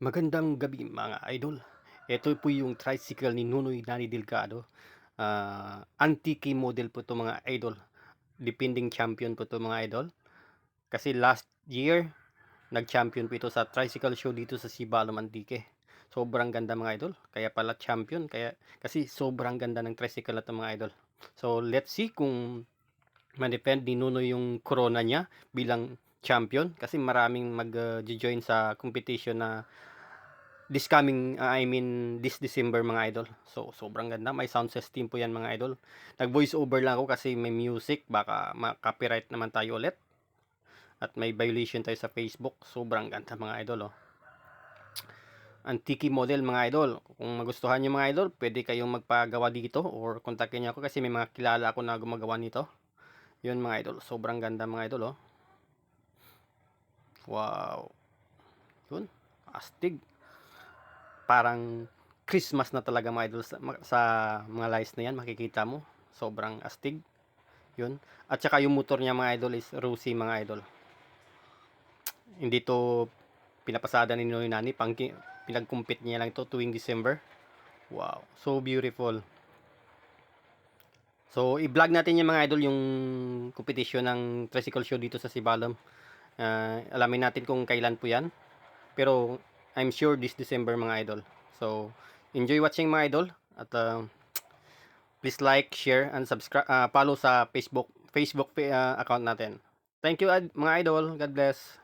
Magandang gabi mga idol. Ito po yung tricycle ni Nunoy Nani Delgado. Ah, antique model po to mga idol. Defending champion po to mga idol. Kasi last year, nag-champion po ito sa tricycle show dito sa Sibalom Antique. Sobrang ganda mga idol. Kaya pala champion. Kaya, kasi sobrang ganda ng tricycle na to mga idol. So, let's see kung ma-defend ni Nunoy yung corona niya bilang champion. Kasi maraming mag-join sa competition na this coming, uh, I mean, this December mga idol. So, sobrang ganda. May sound system po yan mga idol. Nag-voice over lang ako kasi may music. Baka ma-copyright naman tayo ulit. At may violation tayo sa Facebook. Sobrang ganda mga idol, oh. Antique model mga idol. Kung magustuhan nyo mga idol, pwede kayong magpagawa dito or kontakin nyo ako kasi may mga kilala ako na gumagawa nito. Yun mga idol. Sobrang ganda mga idol, oh. Wow. Yun. Astig. Parang Christmas na talaga mga idol sa, sa mga lights na yan makikita mo. Sobrang astig. Yun. At saka yung motor niya mga idol is Rosy mga idol. Hindi to pinapasada ni Noy Nani. Pang pinagkumpit niya lang to tuwing December. Wow. So beautiful. So i-vlog natin yung mga idol yung competition ng tricycle show dito sa Sibalom uh, alamin natin kung kailan po yan pero I'm sure this December mga idol. So, enjoy watching mga idol at uh, please like, share and subscribe uh, follow sa Facebook Facebook uh, account natin. Thank you mga idol. God bless.